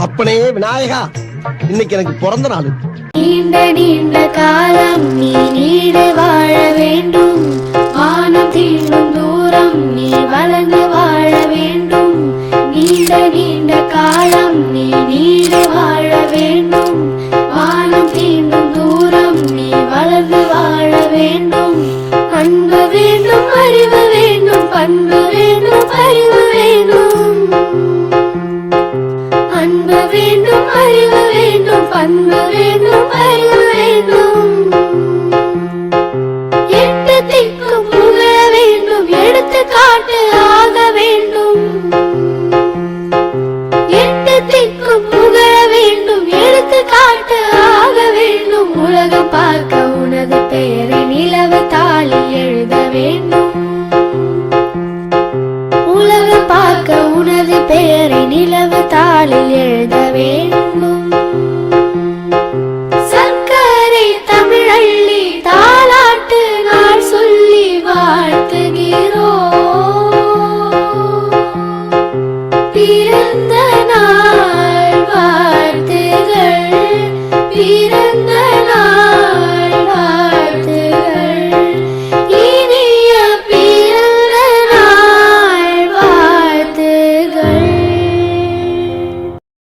அப்பனே விநாயகா இன்னைக்கு எனக்கு பிறந்த நாள். நீண்ட நீண்ட காலம் நீ நீடு வாழ வேண்டும். வானம் தீண்டும் தூரம் நீ வளர்ந்து வாழ வேண்டும். நீண்ட நீண்ட காலம் நீ நீடு வாழ வேண்டும். வானம் தீண்டும் தூரம் நீ வளர்ந்து வாழ வேண்டும். அன்பு வேண்டும் அறிவு வேண்டும் பண்பு அறிவு வேண்டும் பண்பு வேண்டும் அறிவு வேண்டும். எட்டு திக்கும் புகழ வேண்டும் எடுத்து காட்டு ஆக வேண்டும். எட்டு திக்கும் புகழ வேண்டும் எடுத்து காட்டு ஆக வேண்டும். உலகம் பார்க்க உனது பெயரை நிலவு தாளி எழுத வேண்டும். உலகம் பார்க்க உனது பெயரை நிலவு தாளில் எழுத നന്ദനാ